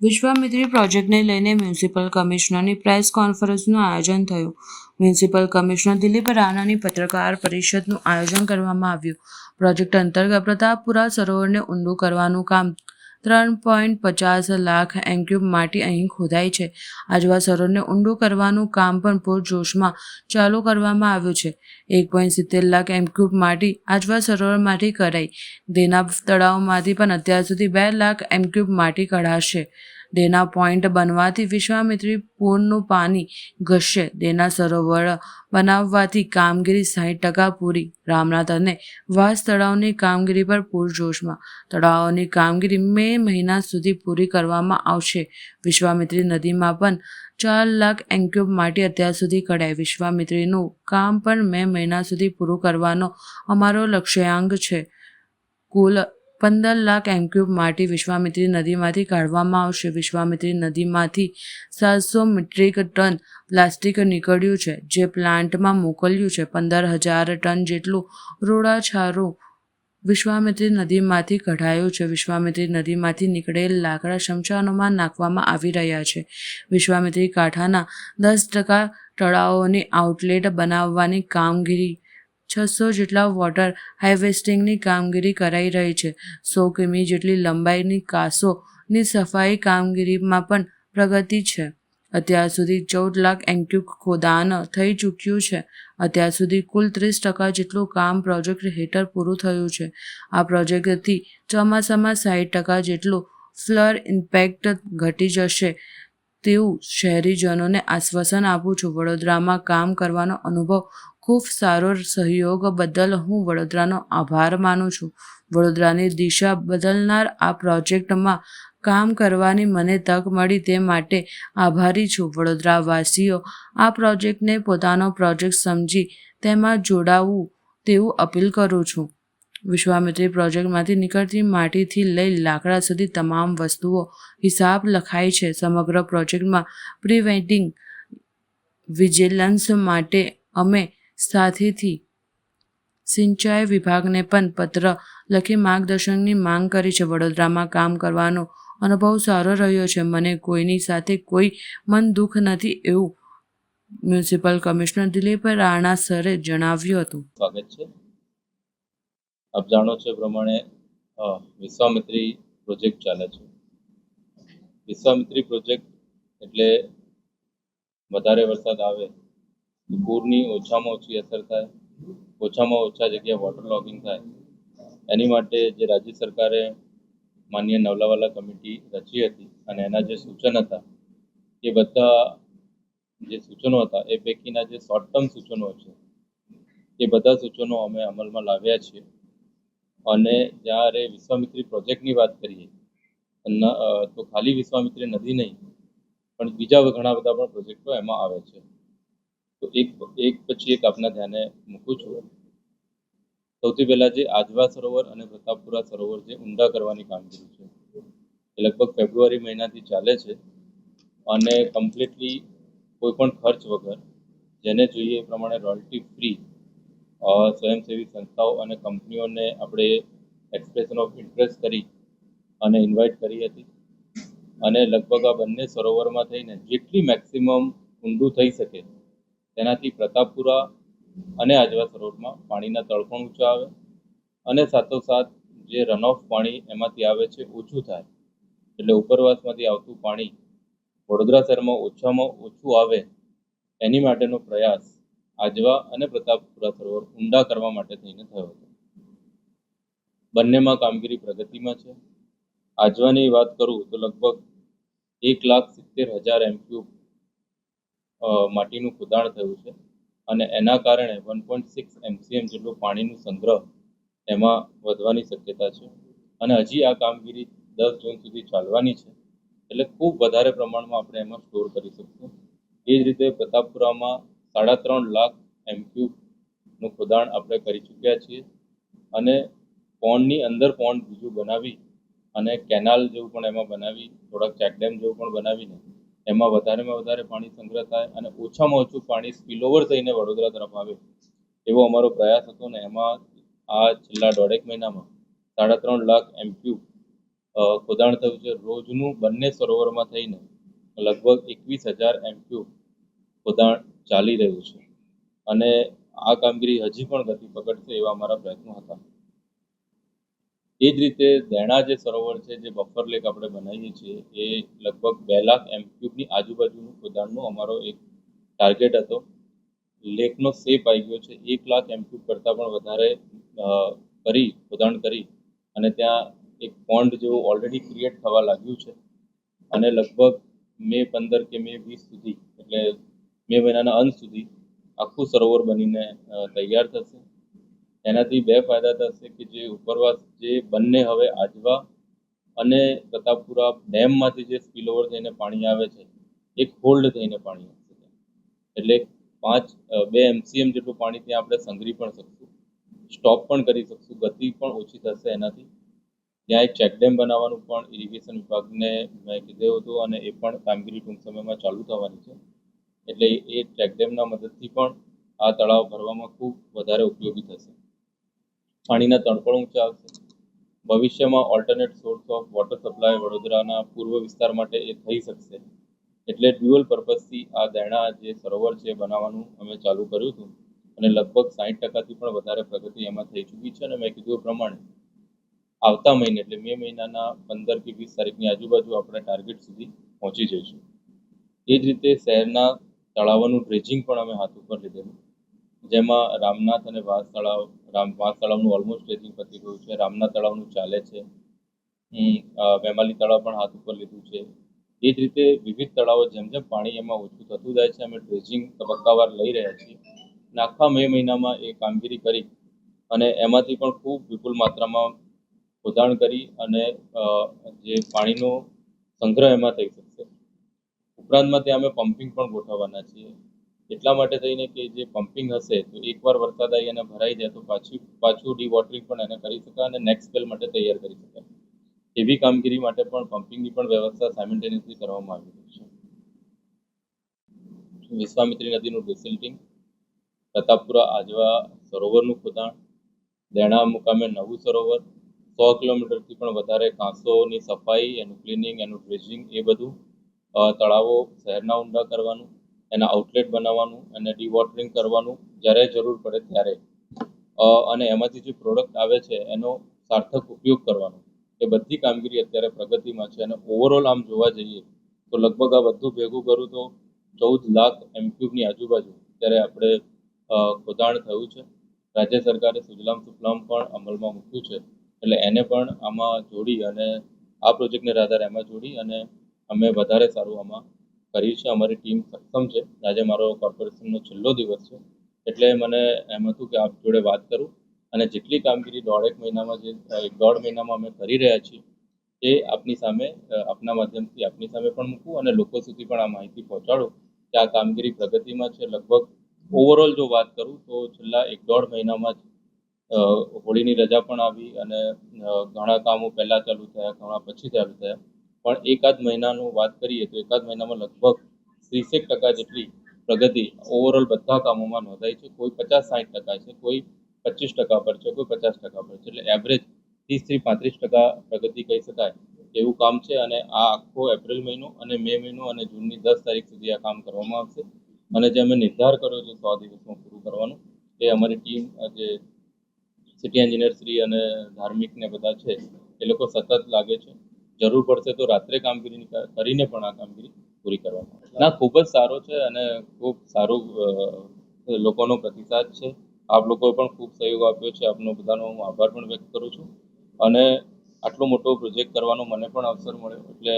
વિશ્વામિત્રી પ્રોજેક્ટને લઈને municipal કમિશનરની press કોન્ફરન્સનું આયોજન થયું. મ્યુનિસિપલ કમિશનર દિલીપ રાણાની પત્રકાર પરિષદનું આયોજન કરવામાં આવ્યું. પ્રોજેક્ટ અંતર્ગત પ્રતાપપુરા સરોવરને ઊંડું કરવાનું કામ ત્રણ પોઈન્ટ પચાસ લાખ એન્ક્યુબ માટી અહીં ખોદાઈ છે. આજવા સરોવરને ઊંડું કરવાનું કામ પણ પૂરજોશમાં ચાલુ કરવામાં આવ્યું છે. એક પોઈન્ટ સિત્તેર લાખ એન્ક્યુબ માટી આજવા સરોવરમાંથી કરાઈ દેના તળાવમાંથી પણ અત્યાર સુધી બે લાખ એન્ક્યુબ માટી કઢાશે. દેના પોઈન્ટ બનવાથી વિશ્વામિત્રી પૂરનું પાણી ઘસશે. દેના સરોવર બનાવવાથી કામગીરી સાઠ ટકા પૂરી. રામનાથ અને વાસ તળાવની કામગીરી પર પૂરજોશમાં તળાવોની કામગીરી મે મહિના સુધી પૂરી કરવામાં આવશે. વિશ્વામિત્રી નદીમાં પણ ચાર લાખ એન્ક્યુબ માટી અત્યાર સુધી કઢાય વિશ્વામિત્રીનું કામ પણ મે મહિના સુધી પૂરું કરવાનો અમારો લક્ષ્યાંક છે. કુલ પંદર લાખ એમક્યુબ માટી વિશ્વામિત્રી નદીમાંથી કાઢવામાં આવશે. વિશ્વામિત્રી નદીમાંથી સાતસો મેટ્રિક ટન પ્લાસ્ટિક નીકળ્યું છે, જે પ્લાન્ટમાં મોકલ્યું છે. પંદર હજાર ટન જેટલું રોડાછારું વિશ્વામિત્રી નદીમાંથી કઢાયું છે. વિશ્વામિત્રી નદીમાંથી નીકળેલ લાકડા શમશાનોમાં નાખવામાં આવી રહ્યા છે. વિશ્વામિત્રી કાંઠાના દસ ટકા તળાવોની આઉટલેટ બનાવવાની કામગીરી છસો જેટલા વોટર હાર્વેસ્ટિંગની કામગીરી કરાઈ રહી છે. સો કિમી જેટલી લંબાઈની કાસોની સફાઈ કામગીરીમાં પણ પ્રગતિ છે. અત્યાર સુધી ચૌદ લાખ એન્ક્યુક ખોદાણ થઈ ચૂક્યું છે. અત્યાર સુધી કુલ ત્રીસ ટકા જેટલું કામ પ્રોજેક્ટ હેઠળ પૂરું થયું છે. આ પ્રોજેક્ટથી ચોમાસામાં સાઠ ટકા જેટલું ફ્લર ઇમ્પેક્ટ ઘટી જશે. તેવું શહેરીજનોને આશ્વાસન આપું છું. વડોદરામાં કામ કરવાનો અનુભવ ખૂબ સારો સહયોગ બદલ હું વડોદરાનો આભાર માનું છું. વડોદરાની દિશા બદલનાર આ પ્રોજેક્ટમાં કામ કરવાની મને તક મળી તે માટે આભારી છું. વડોદરાવાસીઓ આ પ્રોજેક્ટને પોતાનો પ્રોજેક્ટ સમજી તેમાં જોડાવવું તેવું અપીલ કરું છું. વિશ્વામિત્રી પ્રોજેક્ટમાંથી નીકળતી માટીથી લઈ લાકડા સુધી તમામ વસ્તુઓ હિસાબ લખાય છે. સમગ્ર પ્રોજેક્ટમાં પ્રી વિજિલન્સ માટે અમે સાથેથી સિંચાઈ વિભાગને પણ પત્ર લખી માર્ગદર્શનની માંગ કરી છે. વડોદરામાં કામ કરવાનો અનુભવ સારો રહ્યો છે. મને કોઈની સાથે કોઈ મન દુઃખ નથી એવું મ્યુનિસિપલ કમિશનર દિલીપ રાણા સરે જણાવ્યું હતું. સ્વાગત છે. આપ જાણો છો પ્રમાણે વિશ્વામિત્રી પ્રોજેક્ટ ચાલે છે. વિશ્વામિત્રી પ્રોજેક્ટ એટલે વધારે વરસાદ આવે તો પૂરની ઓછામાં ઓછી અસર થાય, ઓછામાં ઓછા જગ્યાએ વોટર લોગિંગ થાય. એની માટે જે રાજ્ય સરકારે માન્ય નવલાવાલા કમિટી રચી હતી અને એના જે સૂચન હતા, એ બધા જે સૂચનો હતા, એ પૈકીના જે શોર્ટ ટર્મ સૂચનો છે, એ બધા સૂચનો અમે અમલમાં લાવ્યા છીએ. અને જ્યારે વિશ્વામિત્રી પ્રોજેક્ટની વાત કરીએ તો ખાલી વિશ્વામિત્રી નદી નહીં, પણ બીજા ઘણા બધા પણ પ્રોજેક્ટો એમાં આવે છે. તો એક એક પછી એક આપના ધ્યાને મૂકું છું. સૌથી પહેલાં જે આજવા સરોવર અને પ્રતાપપુરા સરોવર જે ઊંડા કરવાની કામગીરી છે, એ લગભગ ફેબ્રુઆરી મહિનાથી ચાલે છે. અને કમ્પ્લીટલી કોઈ પણ ખર્ચ વગર, જેને જોઈએ એ પ્રમાણે રોયલ્ટી ફ્રી સ્વયંસેવી સંસ્થાઓ અને કંપનીઓને આપણે એક્સપ્રેશન ઓફ ઇન્ટરેસ્ટ કરી અને ઇન્વાઇટ કરી હતી. અને લગભગ આ બંને સરોવરમાં થઈને જેટલી મેક્સિમમ ઊંડું થઈ શકે, તેનાથી પ્રતાપપુરા અને આજવા સરોવરમાં પાણીના તળપણ ઊંચા આવે અને સાથોસાથ જે રનઓફ પાણી એમાંથી આવે છે ઓછું થાય. એટલે ઉપરવાસમાંથી આવતું પાણી વડોદરા શહેરમાં ઓછામાં ઓછું આવે એની માટેનો પ્રયાસ આજવા અને પ્રતાપપુરા સરોવર ઊંડા કરવા માટે થઈને થયો હતો. બંનેમાં કામગીરી પ્રગતિમાં છે. આજવાની વાત કરું તો લગભગ એક લાખ સિત્તેર હજાર એમક્યુબ માટીનું ખોદાણ થયું છે અને એના કારણે વન પોઈન્ટ સિક્સ એમસીએમ જેટલું પાણીનું સંગ્રહ એમાં વધવાની શક્યતા છે અને હજી આ કામગીરી દસ જૂન સુધી ચાલવાની છે એટલે ખૂબ વધારે પ્રમાણમાં આપણે એમાં સ્ટોર કરી શકશું. એ જ રીતે પ્રતાપપુરામાં સાડા ત્રણ લાખ એમક્યુબનું ખોદાણ આપણે કરી ચૂક્યા છીએ અને પોન્ડની અંદર પોન્ડ બીજું બનાવી અને કેનાલ જેવું પણ એમાં બનાવી, થોડાક ચેકડેમ જેવું પણ બનાવીને એમાં વધારેમાં વધારે પાણી સંગ્રહ થાય અને ઓછામાં ઓછું પાણી સ્પીલઓવર થઈને વડોદરા તરફ આવે એવો અમારો પ્રયાસ હતો ને એમાં આ છેલ્લા દોઢેક મહિનામાં સાડા ત્રણ લાખ એમક્યુબ ખોદાણ થયું છે. રોજનું બંને સરોવરમાં થઈને લગભગ એકવીસ હજાર એમક્યુબ ખોદાણ ચાલી રહ્યું છે. અને આ કામગીરી હજી પણ ગતિ પકડશે એવા અમારા પ્રયત્નો હતા. એ જ રીતે દેણા જે સરોવર છે, જે બફર લેક આપણે બનાવીએ છીએ, એ લગભગ બે લાખ એમક્યુબની આજુબાજુનું ખોદાણનો અમારો એક ટાર્ગેટ હતો. લેકનો સેપ આવી ગયો છે. એક લાખ એમક્યુબ કરતાં પણ વધારે કરી, ખોદાણ કરી અને ત્યાં એક પોન્ડ જેવું ઓલરેડી ક્રિએટ થવા લાગ્યું છે. અને લગભગ મે પંદર કે મે વીસ સુધી, એટલે મે મહિનાના અંત સુધી આખું સરોવર બનીને તૈયાર થશે. એનાથી બે ફાયદા થશે કે જે ઉપરવાસ, જે બંને હવે આજવા અને પ્રતાપપુરા ડેમમાંથી જે સ્પીલ ઓવર થઈને પાણી આવે છે, એક હોલ્ડ થઈને પાણી આવશે એટલે પાંચ બે એમસીએમ જેટલું પાણી ત્યાં આપણે સંગ્રહી પણ શકશું, સ્ટોપ પણ કરી શકશું, ગતિ પણ ઓછી થશે એનાથી. ત્યાં એક ચેકડેમ બનાવવાનું પણ ઇરિગેશન વિભાગને મેં કીધું હતું અને એ પણ કામગીરી ટૂંક સમયમાં ચાલુ થવાની છે. એટલે એ ચેકડેમના મદદથી પણ આ તળાવ ભરવામાં ખૂબ વધારે ઉપયોગી થશે. પાણીના તણપણ ઊંચા આવશે. ભવિષ્યમાં alternate source of water supply વડોદરાના પૂર્વ વિસ્તાર માટે એ થઈ શકશે. એટલે ડ્યુઅલ પર્પઝથી આ દેણા જે સરોવર છે બનાવવાનું અમે ચાલુ કર્યું હતું. અને લગભગ સાઠ ટકાથી પણ વધારે પ્રગતિ એમાં થઈ ચૂકી છે અને મેં કીધું એ પ્રમાણે આવતા મહિને એટલે મે મહિનાના પંદર કે વીસ તારીખની આજુબાજુ આપણે ટાર્ગેટ સુધી પહોંચી જઈશું. એ જ રીતે શહેરના તળાવોનું ડ્રેજિંગ પણ અમે હાથ ઉપર લીધેલું. જેમાં રામનાથ અને વાસ તળાવ રામ વાસ તળાવનું ઓલમોસ્ટ ડ્રેજિંગ પતી ગયું છે. રામનાથ તળાવનું ચાલે છે. વેમાલી તળાવ પણ હાથ ઉપર લીધું છે. એ જ રીતે વિવિધ તળાવો જેમ જેમ પાણી એમાં ઓછું થતું જાય છે, અમે ડ્રેજિંગ તબક્કાવાર લઈ રહ્યા છીએ. અને આખા મે મહિનામાં એ કામગીરી કરી અને એમાંથી પણ ખૂબ વિપુલ માત્રામાં ખોદાણ કરી અને જે પાણીનો સંગ્રહ એમાં થઈ શકશે ઉપરાંતમાં ત્યાં અમે પમ્પિંગ પણ ગોઠવવાના છીએ. એટલા માટે થઈને કે જે પમ્પિંગ હશે તો એકવાર વરસાદ આવી અને ભરાઈ જાય તો પાછું પાછું ડીવોટરિંગ પણ એને કરી શકાય અને નેક્સ્ટ સ્પેલ માટે તૈયાર કરી શકાય. એવી કામગીરી માટે પણ પમ્પિંગની પણ વ્યવસ્થા સાયમલ્ટેનિયસલી કરવામાં આવી રહી છે. વિશ્વામિત્રી નદીનું ડિસિલ્ટિંગ પ્રતાપપુરા, આજવા સરોવરનું ખોદાણ, દેણા મુકામે નવું સરોવર, સો કિલોમીટરથી પણ વધારે કાંસોની સફાઈ, એનું ક્લિનિંગ એનું ડ્રેજિંગ એ બધું તળાવો શહેરના ઊંડા કરવાનું, એના આઉટલેટ બનાવવાનું અને ડીવોટરિંગ કરવાનું જ્યારે જરૂર પડે ત્યારે. અને એમાંથી જે પ્રોડક્ટ આવે છે એનો સાર્થક ઉપયોગ કરવાનો. એ બધી કામગીરી અત્યારે પ્રગતિમાં છે અને ઓવરઓલ આમ જોવા જઈએ તો લગભગ આ બધું ભેગું કરું તો ચૌદ લાખ એમક્યુબની આજુબાજુ અત્યારે આપણે ખોદાણ થયું છે. રાજ્ય સરકારે સુજલામ સુફલામ પણ અમલમાં મૂક્યું છે. એટલે એને પણ આમાં જોડી અને આ પ્રોજેક્ટને આધારે એમાં જોડી અને અમે વધારે સારું આમાં કર્યું છે. અમારી ટીમ સક્ષમ છે. આજે મારો કોર્પોરેશનનો છેલ્લો દિવસ છે. એટલે મને એમ હતું કે આપ જોડે વાત કરું અને જેટલી કામગીરી દોઢેક મહિનામાં જે એક દોઢ મહિનામાં અમે કરી રહ્યા છીએ, એ આપની સામે આપના માધ્યમથી આપની સામે પણ મૂકું અને લોકો સુધી પણ આ માહિતી પહોંચાડું કે આ કામગીરી પ્રગતિમાં છે. લગભગ ઓવરઓલ જો વાત કરું તો છેલ્લા એક દોઢ મહિનામાં જ હોળીની રજા પણ આવી અને ઘણા કામો પહેલાં ચાલુ થયા, ઘણા પછી ચાલુ થયા. પણ એકાદ મહિનાનું વાત કરીએ તો એકાદ મહિનામાં લગભગ ત્રીસેક ટકા જેટલી પ્રગતિ ઓવરઓલ બધા કામોમાં નોંધાઈ છે. કોઈ પચાસ સાઠ ટકા છે, કોઈ પચીસ ટકા પર છે, કોઈ પચાસ ટકા પર છે. એટલે એવરેજ ત્રીસથી પાંત્રીસ ટકા પ્રગતિ કહી શકાય એવું કામ છે અને આ આખો એપ્રિલ મહિનો અને મે મહિનો અને જૂનની દસ તારીખ સુધી આ કામ કરવામાં આવશે. અને જે અમે નિર્ધાર કર્યો છે સો દિવસમાં પૂરું કરવાનું, એ અમારી ટીમ, જે સિટી એન્જિનિયર શ્રી અને ધાર્મિક ને બધા છે, એ લોકો સતત લાગે છે. જરૂર પડશે તો રાત્રે કામગીરી કરીને પણ આ કામગીરી પૂરી કરવામાં ના, ખૂબ જ સારો છે અને ખૂબ સારું લોકોનો પ્રતિસાદ છે. આપ લોકોએ પણ ખૂબ સહયોગ આપ્યો છે. આપનો બધાનો હું આભાર પણ વ્યક્ત કરું છું. અને આટલો મોટો પ્રોજેક્ટ કરવાનો મને પણ અવસર મળ્યો. એટલે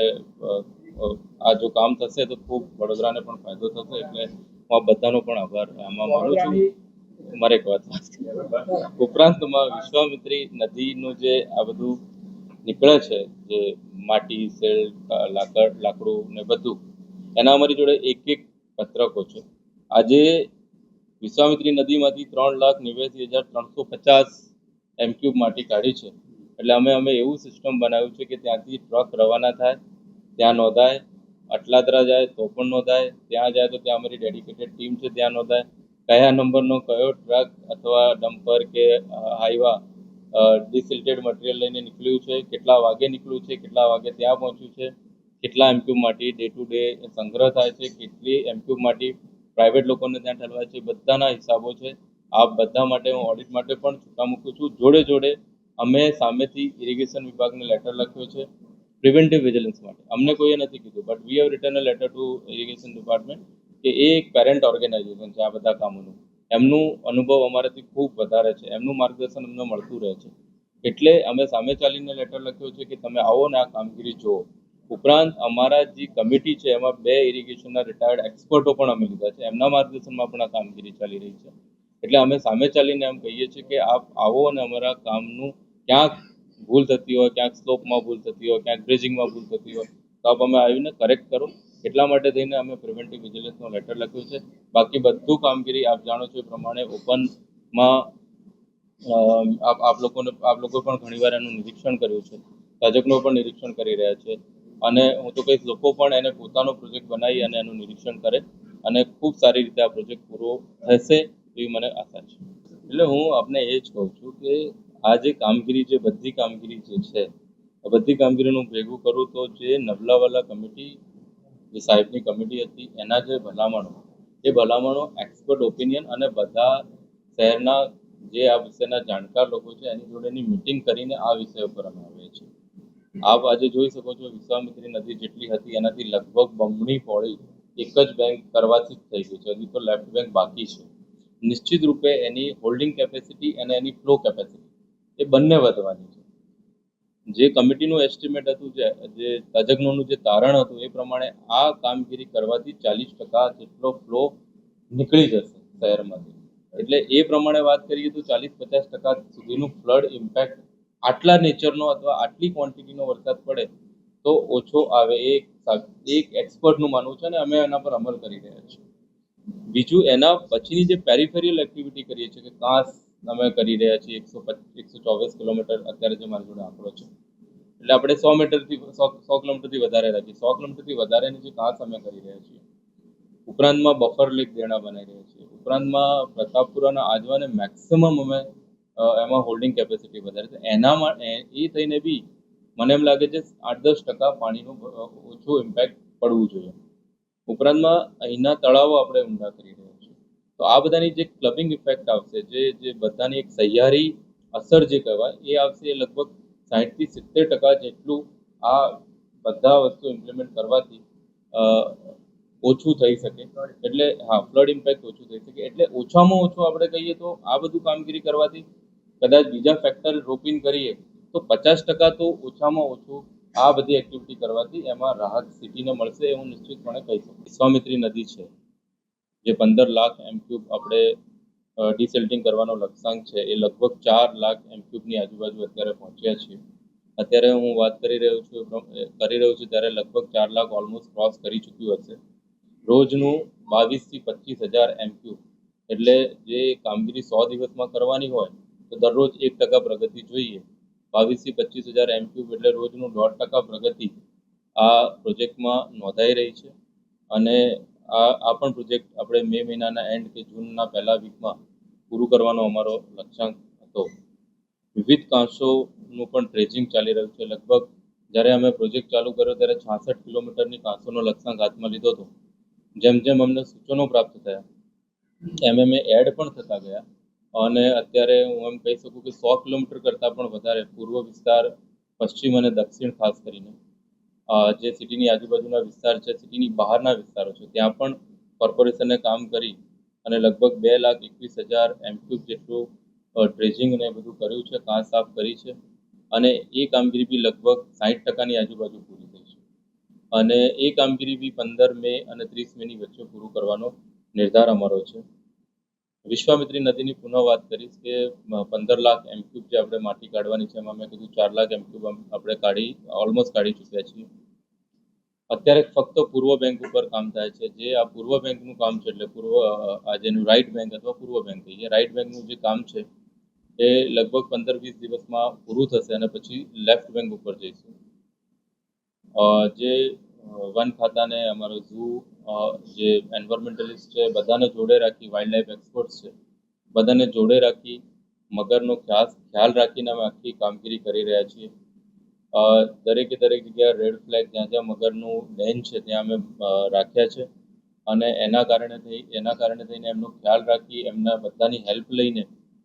આ જો કામ થશે તો ખૂબ વડોદરાને પણ ફાયદો થશે. એટલે હું આ બધાનો પણ આભાર આમાં માનું છું. મારે એક વાત. ઉપરાંત વિશ્વામિત્રી નદીનું જે આ બધું નીકળે છે, જે માટી સેલ લાકડ, લાકડું ને બધું, એના અમારી જોડે એક એક પત્રકો છે. આજે વિશ્વામિત્રી નદીમાંથી ત્રણ લાખ નેવ્યાસી હજાર ત્રણસો પચાસ એમક્યુબ માટી કાઢી છે. એટલે અમે અમે એવું સિસ્ટમ બનાવ્યું છે કે ત્યાંથી ટ્રક રવાના થાય, ત્યાં નોંધાય અટલાદરા જાય તો પણ નોંધાય, ત્યાં જાય તો ત્યાં અમારી ડેડિકેટેડ ટીમ છે, ત્યાં નોંધાય. કયા નંબરનો કયો ટ્રક અથવા ડમ્પર કે હાઈવા ડિસિલ્ટેડ મટીરિયલ લઈને નીકળ્યું છે. કેટલા વાગે નીકળ્યું છે, કેટલા વાગે ત્યાં પહોંચ્યું છે, કેટલા એમક્યુબ માટી ડે ટુ ડે સંગ્રહ થાય છે, કેટલી એમક્યુબ માટી પ્રાઇવેટ લોકોને ત્યાં ઠલવાય છે, બધાના હિસાબો છે. આ બધા માટે હું ઓડિટ માટે પણ છૂટા મૂકું છું. જોડે જોડે અમે સામેથી ઇરિગેશન વિભાગને લેટર લખ્યો છે પ્રિવેન્ટિવ વિજિલન્સ માટે. અમને કોઈએ નથી કીધું but we have return a letter to irrigation department કે એ એક પેરેન્ટ ઓર્ગેનાઇઝેશન છે આ બધા કામોનું. એમનું અનુભવ અમારાથી ખૂબ વધારે છે. એમનું માર્ગદર્શન અમને મળતું રહે છે. એટલે અમે સામે ચાલીને લેટર લખ્યો છે કે તમે આવો ને આ કામગીરી જુઓ. ઉપરાંત અમારા જે કમિટી છે, એમાં બે ઇરિગેશનના રિટાયર્ડ એક્સપર્ટો પણ અમે લીધા છે. એમના માર્ગદર્શનમાં પણ આ કામગીરી ચાલી રહી છે. એટલે અમે સામે ચાલીને એમ કહીએ છીએ કે આપ આવો અને અમારા કામનું ક્યાંક ભૂલ થતી હોય, ક્યાંક સ્લોપમાં ભૂલ થતી હોય, ક્યાંક બ્રિજિંગમાં ભૂલ થતી હોય, તો આપ અમે આવીને કરેક્ટ કરો. એટલા માટે થઈને અમે પ્રિવેન્ટિવ વિજિલન્સનો લેટર લખ્યો છે. બાકી બધું કામગીરી આપ જાણો છો એ પ્રમાણે ઓપનમાં આપ આપ લોકોને, આપ લોકો પણ ઘણીવાર એનું નિરીક્ષણ કર્યું છે. તજજ્ઞો પણ નિરીક્ષણ કરી રહ્યા છે. અને હું તો કહીશ લોકો પણ એને પોતાનો પ્રોજેક્ટ બનાવી અને એનું નિરીક્ષણ કરે અને ખૂબ સારી રીતે આ પ્રોજેક્ટ પૂરો થશે એવી મને આશા છે. એટલે હું આપને એ જ કહું છું કે આ જે કામગીરી જે બધી કામગીરી જે છે, આ બધી કામગીરીનું ભેગું કરું તો જે નવલાવાલા કમિટી જે સાહેબની કમિટી હતી, એના જે ભલામણો, એ ભલામણો એક્સપર્ટ ઓપિનિયન અને બધા શહેરના જે આ વિષયના જાણકાર લોકો છે, એની જોડેની મિટિંગ કરીને આ વિષય ઉપર અમે આવીએ છીએ. આપ આજે જોઈ શકો છો, વિશ્વામિત્રી નદી જેટલી હતી, એનાથી લગભગ બમણી પોળી એક જ બેંક કરવાથી જ થઈ ગઈ છે. હજી તો લેફ્ટ બેંક બાકી છે. નિશ્ચિત રૂપે એની હોલ્ડિંગ કેપેસિટી અને એની ફ્લો કેપેસિટી એ બંને વધવાની છે. જે કમિટીનું એસ્ટિમેટ હતું, જે જે તજજ્ઞોનું જે તારણ હતું, એ પ્રમાણે આ કામગીરી કરવાથી ચાલીસ ટકા જેટલો ફ્લો નીકળી જશે શહેરમાંથી. એટલે એ પ્રમાણે વાત કરીએ તો ચાલીસ પચાસ ટકા સુધીનું ફ્લડ ઇમ્પેક્ટ આટલા નેચરનો અથવા આટલી ક્વોન્ટિટીનો વરસાદ પડે તો ઓછો આવે. એ એક એક એક્સપર્ટનું માનવું છે અને અમે એના પર અમલ કરી રહ્યા છીએ. બીજું એના પછીની જે પેરિફેરિયલ એક્ટિવિટી કરીએ છીએ કે કાંસ અમે કરી રહ્યા છીએ એકસો એકસો ચોવીસ કિલોમીટર. અત્યારે જે મારી જોડે આંકડો છે. એટલે આપણે સો મીટરથી, સો સો કિલોમીટરથી વધારે રાખીએ સો કિલોમીટરથી વધારેની જે કાંસ અમે કરી રહ્યા છીએ. ઉપરાંતમાં બફર લેક દેણા બનાવી રહ્યા છીએ. ઉપરાંતમાં પ્રતાપપુરાના આજવાને મેક્સિમમ અમે એમાં હોલ્ડિંગ કેપેસિટી વધારે છે. એના માટે એ થઈને બી મને એમ લાગે છે આઠ દસ ટકા પાણીનું ઓછું ઇમ્પેક્ટ પડવું જોઈએ. ઉપરાંતમાં અહીંના તળાવો આપણે ઊંડા કરી રહ્યા તો આ બધાની જે ક્લબિંગ ઇફેક્ટ આવશે, જે જે બધાની એક સહિયારી અસર જે કહેવાય, એ આવશે એ લગભગ સાહીઠથી સિત્તેર ટકા જેટલું આ બધા વસ્તુ ઇમ્પ્લિમેન્ટ કરવાથી ઓછું થઈ શકે. એટલે, હા ફ્લડ ઇમ્પેક્ટ ઓછું થઈ શકે. એટલે ઓછામાં ઓછું આપણે કહીએ તો આ બધું કામગીરી કરવાથી કદાચ બીજા ફેક્ટર રોપિન કરીએ, તો પચાસ ટકા તો ઓછામાં ઓછું આ બધી એક્ટિવિટી કરવાથી એમાં રાહત સિટીને મળશે એ હું નિશ્ચિતપણે કહી શકું. વિશ્વામિત્રી નદી છે. જે પંદર લાખ એમક્યુબ આપણે ડિસેલ્ટિંગ કરવાનો લક્ષ્યાંક છે, એ લગભગ ચાર લાખ એમક્યુબની આજુબાજુ અત્યારે પહોંચ્યા છીએ. અત્યારે હું વાત કરી રહ્યો છું કરી રહ્યો છું ત્યારે લગભગ ચાર લાખ ઓલમોસ્ટ ક્રોસ કરી ચૂક્યું હશે. રોજનું બાવીસથી પચીસ હજાર એમક્યુબ એટલે જે કામગીરી સો દિવસમાં કરવાની હોય, તો દરરોજ એક ટકા પ્રગતિ જોઈએ. બાવીસથી પચીસ હજાર એમક્યુબ એટલે રોજનું દોઢ ટકા પ્રગતિ આ પ્રોજેક્ટમાં નોંધાઈ રહી છે. અને આ આ પણ પ્રોજેક્ટ આપણે મે મહિનાના એન્ડ કે જૂનના પહેલા વીકમાં પૂરું કરવાનો અમારો લક્ષ્યાંક હતો. વિવિધ કાંસોનું પણ ટ્રેજિંગ ચાલી રહ્યું છે. લગભગ જ્યારે અમે પ્રોજેક્ટ ચાલુ કર્યો ત્યારે છાસઠ કિલોમીટરની કાંસોનો લક્ષ્યાંક હાથમાં લીધો હતો. જેમ જેમ અમને સૂચનો પ્રાપ્ત થયા, એમ એમ એડ પણ થતા ગયા અને અત્યારે હું એમ કહી શકું કે સો કિલોમીટર કરતાં પણ વધારે પૂર્વ વિસ્તાર, પશ્ચિમ અને દક્ષિણ ખાસ કરીને જે સિટીની આજુબાજુના વિસ્તાર છે, સિટીની બહારના વિસ્તારો છે, ત્યાં પણ કોર્પોરેશને કામ કરી અને લગભગ બે લાખ એકવીસ હજાર એમક્યુબ જેટલું ડ્રેજિંગ ને બધું કર્યું છે કાં સાફ કરી છે અને એ કામગીરી બી લગભગ સાઠ ટકાની આજુબાજુ પૂરી થઈ છે. અને એ કામગીરી બી પંદર મે અને ત્રીસ મેની વચ્ચે પૂરું કરવાનો નિર્ધાર અમારો છે. વિશ્વામિત્રી નદીની પુનઃ વાત કરીશ કે પંદર લાખ એમક્યુબ જે આપણે માટી કાઢવાની છે, એમાં મેં કીધું ચાર લાખ એમક્યુબ આપણે કાઢી ઓલમોસ્ટ કાઢી ચૂક્યા છીએ. અત્યારે ફક્ત પૂર્વ બેંક ઉપર કામ થાય છે. જે આ પૂર્વ બેંકનું કામ છે, એટલે પૂર્વ આ જેનું રાઈટ બેંક અથવા પૂર્વ બેંક કહીએ રાઈટ બેંકનું જે કામ છે, એ લગભગ પંદર વીસ દિવસમાં પૂરું થશે અને પછી લેફ્ટ બેંક ઉપર જઈશું. જે વન ખાતાને અમારો ઝૂ જે એન્વાયરમેન્ટલિસ્ટ છે, બધાને જોડે રાખી વાઇલ્ડ લાઈફ એક્સપર્ટ્સ છે, બધાને જોડે રાખી મગરનો ખાસ ખ્યાલ રાખીને અમે આખી કામગીરી કરી રહ્યા છીએ. દરેકે દરેક જગ્યાએ રેડ ફ્લેગ જ્યાં જ્યાં મગરનું ડેન છે, ત્યાં અમે રાખ્યા છે. અને એના કારણે થઈ, એના કારણે થઈને એમનો ખ્યાલ રાખી, એમના બધાની હેલ્પ લઈને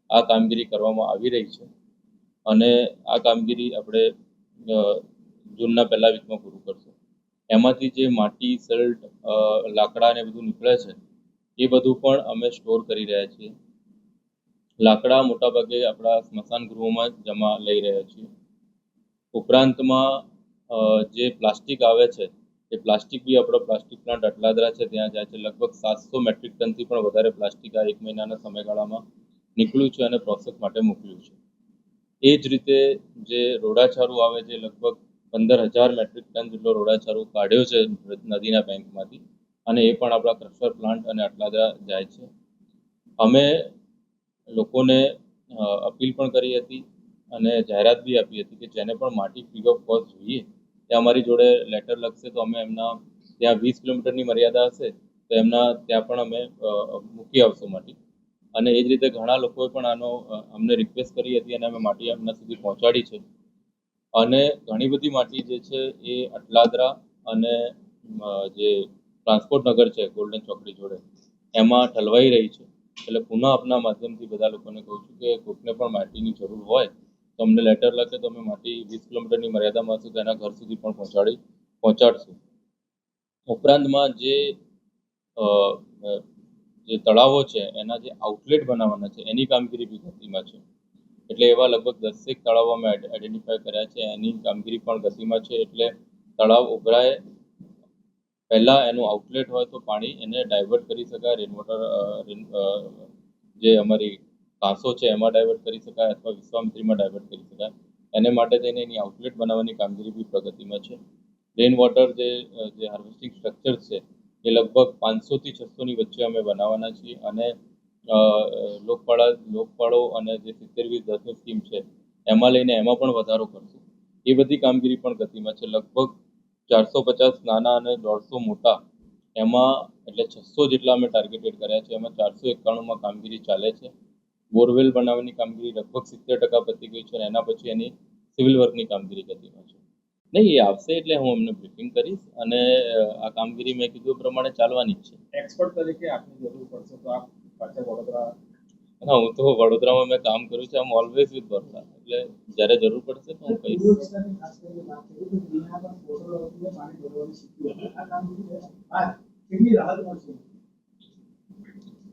આ કામગીરી કરવામાં આવી રહી છે. અને આ કામગીરી આપણે જૂનના પહેલા વીકમાં પૂરું કરશું. એમાંથી જે માટી સલ્ટ લાકડા ને બધું નીકળે છે, એ બધું પણ અમે સ્ટોર કરી રહ્યા છીએ. લાકડા મોટાભાગે આપણા સ્મશાન ગૃહોમાં જમા લઈ રહ્યા છીએ. ઉપરાંતમાં જે પ્લાસ્ટિક આવે છે, એ પ્લાસ્ટિક બી આપણો પ્લાસ્ટિક પ્લાન્ટ અટલાદરા છે, ત્યાં જાય છે. લગભગ સાતસો મેટ્રિક ટનથી પણ વધારે પ્લાસ્ટિક આ એક મહિનાના સમયગાળામાં નીકળ્યું છે અને પ્રોસેસ માટે મોકલ્યું છે. એ જ રીતે જે રોડાછારું આવે છે લગભગ પંદર હજાર મેટ્રિક ટન જેટલો રોડાચારો કાઢ્યો છે નદીના બેંકમાંથી અને એ પણ આપણા ક્રશર પ્લાન્ટ અને અટલાદરા જાય છે. અમે લોકોને અપીલ પણ કરી હતી અને જાહેરાત બી આપી હતી કે જેને પણ માટી ફ્રી ઓફ કોસ્ટ જોઈએ તે અમારી જોડે લેટર લખશે તો અમે એમના, ત્યાં વીસ કિલોમીટરની મર્યાદા હશે, તો એમના ત્યાં પણ અમે મૂકી આવશું માટી. અને એ જ રીતે ઘણા લોકોએ પણ આનો અમને રિક્વેસ્ટ કરી હતી અને અમે માટી એમના સુધી પહોંચાડી છે. અને ઘણી બધી માટી જે છે એ અટલાદરા અને જે ટ્રાન્સપોર્ટ નગર છે, ગોલ્ડન ચોકડી જોડે, એમાં ઠલવાઈ રહી છે. એટલે પુનઃ આપના માધ્યમથી બધા લોકોને કહું છું કે કોઈને પણ માટીની જરૂર હોય, તો અમને લેટર લખે, તો અમે માટી વીસ કિલોમીટરની મર્યાદામાં હશે, તો એના ઘર સુધી પણ પહોંચાડી, પહોંચાડશું. ઉપરાંતમાં જે જે તળાવો છે, એના જે આઉટલેટ બનાવવાના છે, એની કામગીરી બી ગતિમાં છે. એટલે એવા લગભગ દસેક તળાવો અમે આઈડેન્ટિફાય કર્યા છે. એની કામગીરી પણ ગતિમાં છે. એટલે તળાવ ઉભરાય. પહેલાં એનું આઉટલેટ હોય તો પાણી એને ડાયવર્ટ કરી શકાય. રેન વોટર જે અમારી કાંસો છે એમાં ડાયવર્ટ કરી શકાય અથવા વિશ્વામિત્રીમાં ડાયવર્ટ કરી શકાય. એને માટે થઈને એની આઉટલેટ બનાવવાની કામગીરી બી પ્રગતિમાં છે. રેન વોટર જે જે હાર્વેસ્ટિંગ સ્ટ્રક્ચર છે એ લગભગ પાંચસોથી છસોની વચ્ચે અમે બનાવવાના છીએ અને લોકપાળા, લોકપાળો અને જે સિત્તેર વીસ દસની સ્કીમ છે, એમાં લઈને એમાં પણ વધારો કરશું. એ બધી કામગીરી પણ ગતિમાં છે. લગભગ ચારસો પચાસ નાના અને દોઢસો મોટા એમાં એટલે છસો જેટલા અમે ટાર્ગેટેડ કર્યા છે. એમાં ચારસો એકાણુંમાં કામગીરી ચાલે છે. બોરવેલ બનાવવાની કામગીરી લગભગ સિત્તેર ટકા પતી ગઈ છે અને એના પછી એની સિવિલ વર્કની કામગીરી ગતિમાં છે. નહીં, એ આવશે એટલે હું એમને બ્રીફિંગ કરીશ અને આ કામગીરી મેં કીધું પ્રમાણે ચાલવાની જ છે. એક્સપર્ટ તરીકે આપની જરૂર પડશે તો આપ પાછા હા તો વડોદરામાં મેં કામ કર્યું છે, આમ ઓલવેઝ વિથ વડોદરા એટલે જ્યારે જરૂર પડશે તો હું કહીશ.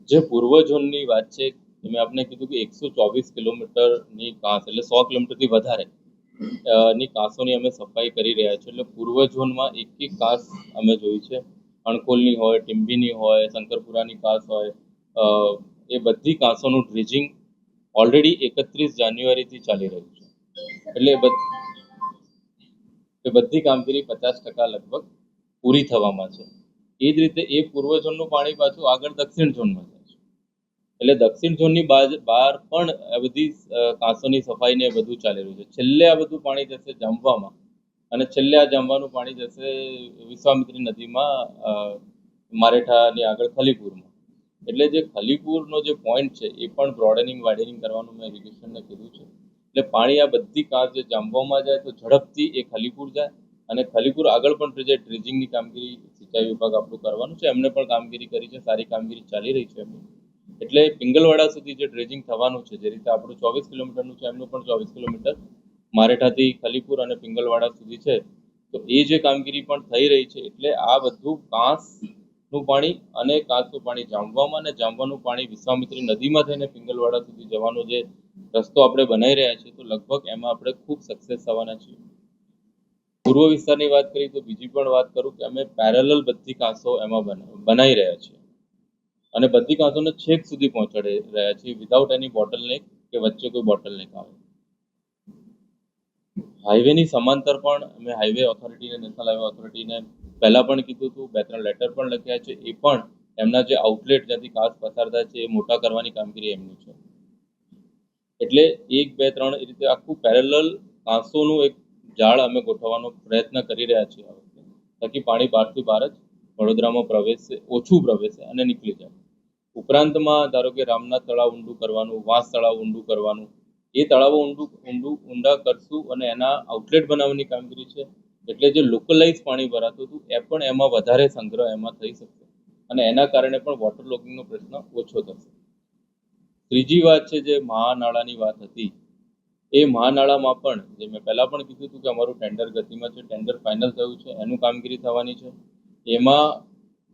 જે પૂર્વ ઝોનની વાત છે મેં આપને કીધું કે એકસો ચોવીસ કિલોમીટરની કાંસ, એટલે સો કિલોમીટરથી વધારે ની કાંસોની અમે સફાઈ કરી રહ્યા છીએ. એટલે પૂર્વ ઝોનમાં એક એક કાંસ અમે જોઈ છે. અણકોલની હોય, ટીંબીની હોય, શંકરપુરાની કાંસ હોય એ બધી કાંસોનું ડ્રેજિંગ ઓલરેડી એકત્રીસ જાન્યુઆરીથી ચાલી રહ્યું છે. એટલે એ બધી કામગીરી પચાસ ટકા લગભગ પૂરી થવામાં છે. એ જ રીતે એ પૂર્વ ઝોનનું પાણી પાછું આગળ દક્ષિણ ઝોનમાં જાય છે. એટલે દક્ષિણ ઝોનની બહાર પણ આ બધી કાંસોની સફાઈ ને બધું ચાલી રહ્યું છે. છેલ્લે આ બધું પાણી જશે જામવામાં અને છેલ્લે આ જામવાનું પાણી જશે વિશ્વામિત્રી નદીમાં મારેઠાની આગળ ખલીપુરમાં. એટલે જે ખલીપુરનો જે પોઈન્ટ છે, એ પણ બ્રોડનિંગ વાઇડનિંગ કરવાનું મેં ઇરિગેશનને કીધું છે. એટલે પાણી આ બધી કાંસ જે જામવામાં જાય તો ઝડપથી એ ખલીપુર જાય અને ખલીપુર આગળ પણ જે ડ્રેજિંગની કામગીરી, સિંચાઈ વિભાગ આપણું કરવાનું છે, એમને પણ કામગીરી કરી છે, સારી કામગીરી ચાલી રહી છે એમની. એટલે પિંગલવાડા સુધી જે ડ્રેજિંગ થવાનું છે, જે રીતે આપણું ચોવીસ કિલોમીટરનું છે, એમનું પણ ચોવીસ કિલોમીટર મારેઠાથી ખલીપુર અને પિંગલવાડા સુધી છે. તો એ જે કામગીરી પણ થઈ રહી છે, એટલે આ બધું કાંસનું પાણી અને કાંસનું પાણી જામવામાં અને જામવાનું પાણી વિશ્વામિત્રી નદીમાં થઈને પિંગલવાડા સુધી જવાનો જે રસ્તો આપણે બનાવી રહ્યા છીએ, તો લગભગ એમાં આપણે ખૂબ સક્સેસ થવાના છીએ. પૂર્વ વિસ્તારની વાત કરીએ તો બીજી પણ વાત કરું કે અમે પેરેલલ બધી કાંસો એમાં બનાવી રહ્યા છીએ. અને બધી કાંસોને છેક સુધી પહોંચાડી રહ્યા છીએ વિધાઉટ એની બોટલનેક કે વચ્ચે કોઈ બોટલનેક આવે. હાઈવેની સમાંતર પણ અમે હાઈવે ઓથોરિટીને નેશનલ હાઈવે ઓથોરિટીને પહેલા પણ કીધું હતું, બે ત્રણ લેટર પણ લખ્યા છે, એ પણ એમના જે આઉટલેટ જ્યાંથી કાસ પસાર થાય છે, એ મોટા કરવાની કામગીરી એમની છે. એટલે એક, બે, ત્રણ એ રીતે આખું પેરેલલ કાંસોનું એક જાળ અમે ગોઠવવાનો પ્રયત્ન કરી રહ્યા છીએ આ વખતે, તાકી પાણી બહારથી બહાર જ વડોદરામાં પ્રવેશે, ઓછું પ્રવેશે અને નીકળી જાય. ઉપરાંતમાં ધારો કે રામનાથ તળાવ ઊંડું કરવાનું, વાંસ તળાવ ઊંડું કરવાનું, એ તળાવો ઊંડું ઊંડું ઊંડા કરશું અને એના આઉટલેટ બનાવવાની કામગીરી છે. એટલે જે લોકલાઇઝ પાણી ભરાતું હતું, એ પણ એમાં વધારે સંગ્રહ એમાં થઈ શકશે. અને એના કારણે પણ વોટર લોગિંગનો પ્રશ્ન ઓછો થશે. ત્રીજી વાત છે જે મહાનાળાની વાત હતી, એ મહાનાળામાં પણ, જે મેં પહેલાં પણ કીધું હતું કે અમારું ટેન્ડર ગતિમાં છે ટેન્ડર ફાઇનલ થયું છે, એનું કામગીરી થવાની છે. એમાં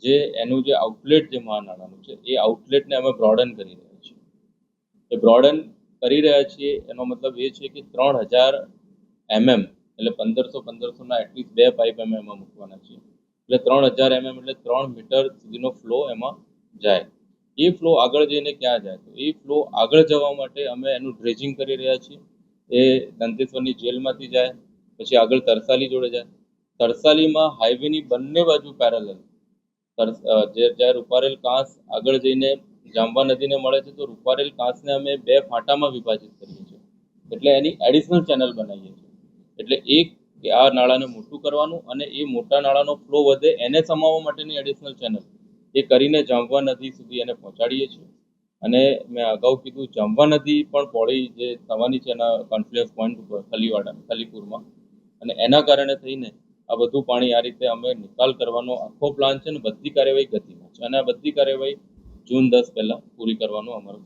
જે, એનું જે આઉટલેટ જે મહાનાળાનું છે, એ આઉટલેટને અમે બ્રોડન કરી રહ્યા છીએ. એ બ્રોડન કરી રહ્યા છીએ, એનો મતલબ એ છે કે ત્રણ હજાર એમએમ એટલે પંદરસો, પંદરસોના એટલીસ્ટ બે પાઇપ અમે એમાં મૂકવાના છીએ. એટલે ત્રણ હજાર એમએમ એટલે ત્રણ મીટર સુધીનો ફ્લો એમાં જાય. એ ફ્લો આગળ જઈને ક્યાં જાય? તો એ ફ્લો આગળ જવા માટે અમે એનું ડ્રેજિંગ કરી રહ્યા છીએ. એ દંતેશ્વરની જેલમાંથી જાય, પછી આગળ તરસાલી જોડે જાય. તરસાલીમાં હાઈવેની બંને બાજુ પેરેલલ જ્યારે રૂપારેલ કાંસ આગળ જઈને જાંબા નદીને મળે છે, તો રૂપારેલ કાંસને અમે બે ફાંટામાં વિભાજિત કરીએ છીએ. એટલે એની એડિશનલ ચેનલ બનાવીએ છીએ. એટલે એક કે આ નાળાને મોટું કરવાનું અને એ મોટા નાળાનો ફ્લો વધે એને સમાવવા માટેની એડિશનલ ચેનલ એ કરીને જાંબવા નદી સુધી એને પહોંચાડીએ છીએ. અને મેં અગાઉ કીધું જાંબવા નદી પણ પોળી જે થવાની છે એના કોન્ફ્લુઅન્સ પોઈન્ટ ઉપર ખલીવાડા, ખલીપુરમાં. અને એના કારણે થઈને આ બધું પાણી આ રીતે અમે નિકાલ કરવાનો આખો પ્લાન છે ને બધી કાર્યવાહી ગતિમાં છે. અને આ બધી કાર્યવાહી જૂન દસ પહેલાં પૂરી કરવાનો અમારો